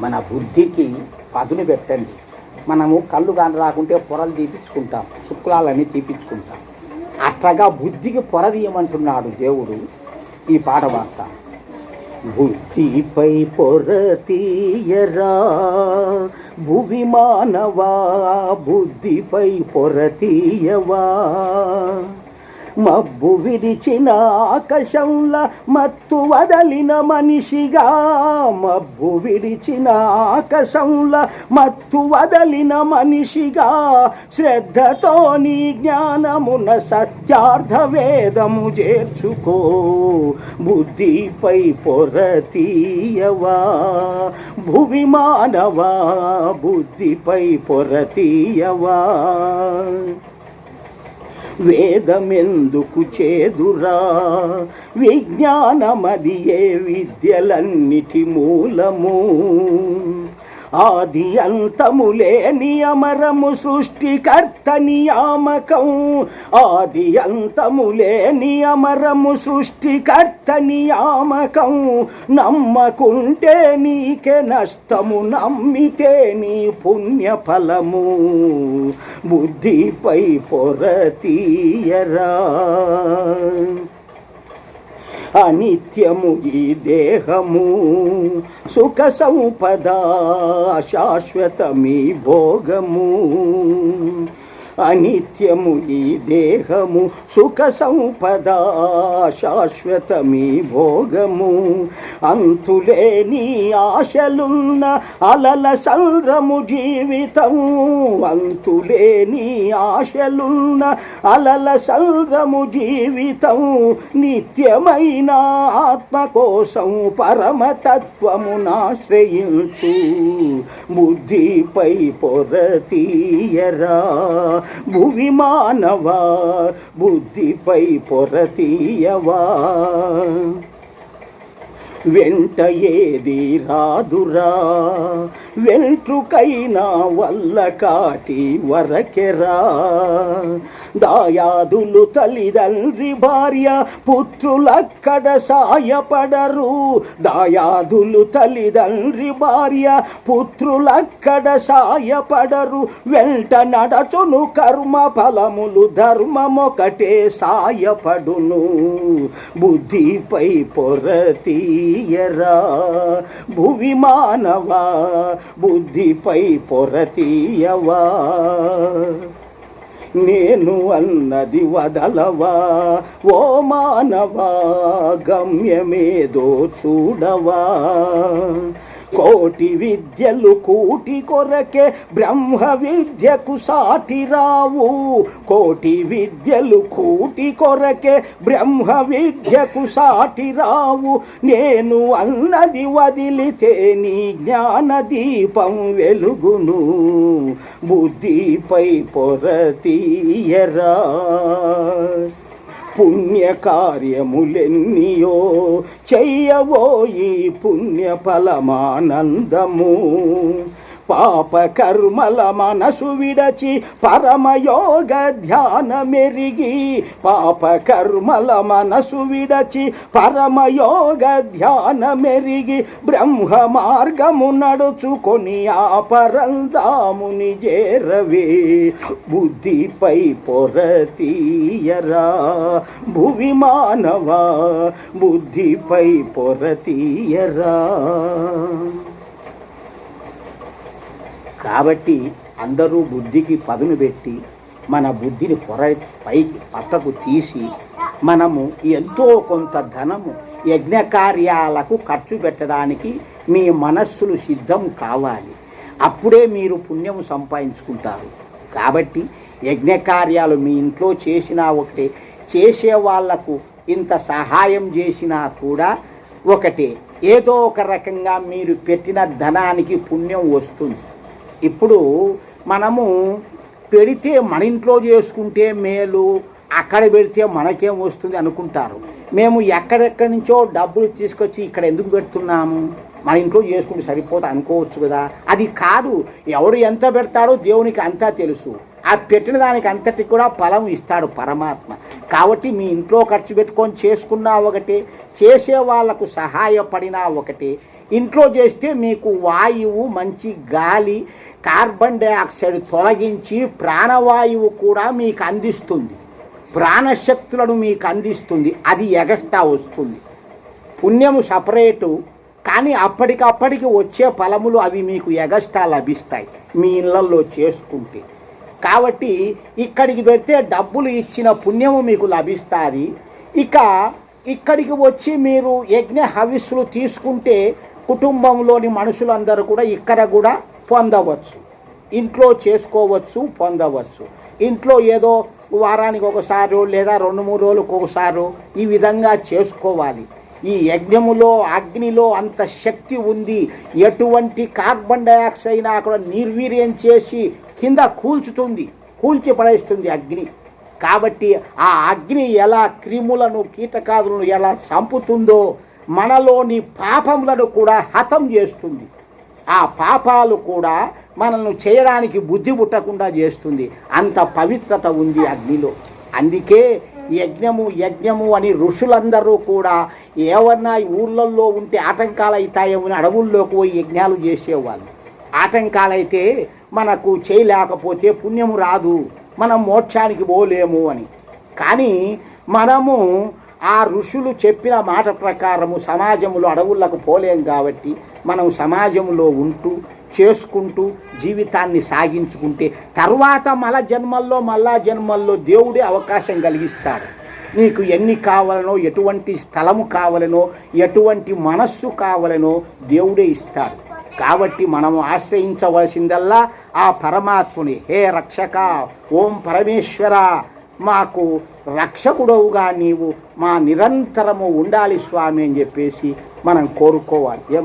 మన బుద్ధికి పదును పెట్టండి. మనము కళ్ళు కాని రాకుంటే పొరలు తీపించుకుంటాం శుక్లాలని తీపించుకుంటాం అట్లాగా బుద్ధికి పొర తీయమంటున్నాడు దేవుడు ఈ పాట వార్త. బుద్ధిపై పొర తీయరా భువి మానవా బుద్ధిపై పొర తీయవా? మబ్బు విడిచిన ఆకాశంల మత్తు వదలిన మనిషిగా. మబ్బు విడిచిన ఆకాశంల మత్తు వదలిన మనిషిగా. శ్రద్ధతో నీ జ్ఞానమున సత్యార్థ వేదము చేర్చుకో. బుద్ధిపై పొరతీయవా? భువి మానవా? బుద్ధిపై పొరతీయవా? వేదమెందుకు చేదురా? విజ్ఞానమదియే విద్యలన్నిటి మూలము. ఆది అంతములే నియమరము సృష్టికర్త నియామకం. ఆది అంతములే నియమరము సృష్టికర్త నియామకం. నమ్మకుంటే నీకే నష్టము నమ్మితే నీ పుణ్యఫలము. బుద్ధిపై పొర తీయరా. అనిత్యము ఈ దేహము. సుఖ సంపద శాశ్వతమీ భోగము. అనిత్యము ఈ దేహము సుఖ సంపద శాశ్వతమీ భోగము. అంతులేని ఆశలున్న అలల సంద్రము జీవితము అంతులేని ఆశలున్న అలల సంద్రము జీవితం నిత్యమైన ఆత్మ కోసం పరమతత్వమునాశ్రయించు బుద్ధిపై పొర తీయరా భువి మానవా బుద్ధిపై పొరతీయవా? వెంట ఏది రాదురా? వెంట్రుకైనా వల్ల కాటి వరకెరా. దాయాదులు తల్లిదండ్రి భార్య పుత్రులక్కడ సాయపడరు. దాయాదులు తల్లిదండ్రి భార్య పుత్రులక్కడ సాయపడరు. వెంట నడచును కర్మ ఫలములు ధర్మమొకటే సాయపడును. బుద్ధిపై పొర తీయరా. భువి మానవా బుద్ధిపై పొర తీయవా నేను అన్నది వదలవా? ఓ మానవా గమ్యమేదో చూడవా? కోటి విద్యలు కూటి కొరకే బ్రహ్మ విద్యకు సాటి రావు. కోటి విద్యలు కూటి కొరకే బ్రహ్మ విద్యకు సాటి రావు. నేను అన్నది వదిలితే నీ జ్ఞాన దీపం వెలుగును. బుద్ధిపై పొర తీయరా. పుణ్యకార్యములెన్నియో చెయ్యవోయి పుణ్య ఫలమానందము పాప కర్మల మనసు విడచి పరమయోగ ధ్యాన మెరిగి పాప కర్మల మనసు విడచి పరమయోగ ధ్యాన మెరిగి బ్రహ్మ మార్గము నడుచుకొని ఆ పరందాముని చేరవే. బుద్ధిపై పొరతీయరా భువి మానవా? బుద్ధిపై పొరతీయరా? కాబట్టి అందరూ బుద్ధికి పదును పెట్టి మన బుద్ధిని పొర పైకి పక్కకు తీసి మనము ఎంతో కొంత ధనము యజ్ఞ కార్యాలకు ఖర్చు పెట్టడానికి మీ మనస్సులు సిద్ధం కావాలి. అప్పుడే మీరు పుణ్యం సంపాదించుకుంటారు. కాబట్టి యజ్ఞ కార్యాలు మీ ఇంట్లో చేసినా ఒకటే చేసే వాళ్ళకు ఇంత సహాయం చేసినా కూడా ఒకటే. ఏదో ఒక రకంగా మీరు పెట్టిన ధనానికి పుణ్యం వస్తుంది. ఇప్పుడు మనము పెడితే మన ఇంట్లో చేసుకుంటే మేలు అక్కడ పెడితే మనకేం వస్తుంది అనుకుంటారు. మేము ఎక్కడెక్కడి నుంచో డబ్బులు తీసుకొచ్చి ఇక్కడ ఎందుకు పెడుతున్నాము? మన ఇంట్లో చేసుకుంటే సరిపోతా అనుకోవచ్చు కదా. అది కాదు ఎవడు ఎంత పెడతాడో దేవునికి అంతా తెలుసు. ఆ పెట్టిన దానికి అంతటికి కూడా ఫలం ఇస్తాడు పరమాత్మ. కాబట్టి మీ ఇంట్లో ఖర్చు పెట్టుకొని చేసుకున్నా ఒకటి చేసే వాళ్ళకు సహాయపడినా ఒకటి ఇంట్లో చేస్తే మీకు వాయువు మంచి గాలి కార్బన్ డైఆక్సైడ్ తొలగించి ప్రాణవాయువు కూడా మీకు అందిస్తుంది. ప్రాణశక్తులను మీకు అందిస్తుంది. అది ఎగస్ట్రా వస్తుంది. పుణ్యము సపరేటు కానీ అప్పటికప్పటికి వచ్చే ఫలములు అవి మీకు ఎగస్ట్రా లభిస్తాయి. మీ ఇళ్ళల్లో చేసుకుంటే. కాబట్టి ఇక్కడికి పెడితే డబ్బులు ఇచ్చిన పుణ్యము మీకు లభిస్తుంది. ఇక ఇక్కడికి వచ్చి మీరు యజ్ఞ హవిస్సులు తీసుకుంటే కుటుంబంలోని మనుషులందరూ కూడా ఇక్కడ కూడా పొందవచ్చు. ఇంట్లో చేసుకోవచ్చు పొందవచ్చు. ఇంట్లో ఏదో వారానికి ఒకసారి లేదా రెండు మూడు రోజులకు ఒకసారి ఈ విధంగా చేసుకోవాలి. ఈ యజ్ఞములో అగ్నిలో అంత శక్తి ఉంది. ఎటువంటి కార్బన్ డైఆక్సైడ్ అయినా అక్కడ నిర్వీర్యం చేసి కింద కూల్చుతుంది కూల్చి పడేస్తుంది అగ్ని. కాబట్టి ఆ అగ్ని ఎలా క్రిములను కీటకాదులను ఎలా చంపుతుందో మనలోని పాపములను కూడా హతం చేస్తుంది. ఆ పాపాలు కూడా మనల్ని చేయడానికి బుద్ధి పుట్టకుండా చేస్తుంది. అంత పవిత్రత ఉంది అగ్నిలో. అందుకే యజ్ఞము యజ్ఞము అని ఋషులందరూ కూడా ఏమన్నా ఊళ్ళల్లో ఉంటే ఆటంకాలు అవుతాయేమని అడవుల్లోకి పోయి యజ్ఞాలు చేసేవాళ్ళు. ఆటంకాలైతే మనకు చేయలేకపోతే పుణ్యము రాదు. మనం మోక్షానికి పోలేము అని. కానీ మనము ఆ ఋషులు చెప్పిన మాట ప్రకారము సమాజంలో అడవులకు పోలేం కాబట్టి మనం సమాజంలో ఉంటూ చేసుకుంటూ జీవితాన్ని సాగించుకుంటే తర్వాత మల జన్మల్లో మళ్ళా జన్మల్లో దేవుడే అవకాశం కలిగిస్తాడు. నీకు ఎన్ని కావాలనో ఎటువంటి స్థలము కావాలనో ఎటువంటి మనస్సు కావాలనో దేవుడే ఇస్తాడు. కాబట్టి మనము ఆశ్రయించవలసిందల్లా ఆ పరమాత్ముని. హే రక్షక ఓం పరమేశ్వర మాకు రక్షకుడవుగా నీవు మా నిరంతరము ఉండాలి స్వామి అని చెప్పేసి మనం కోరుకోవాలి.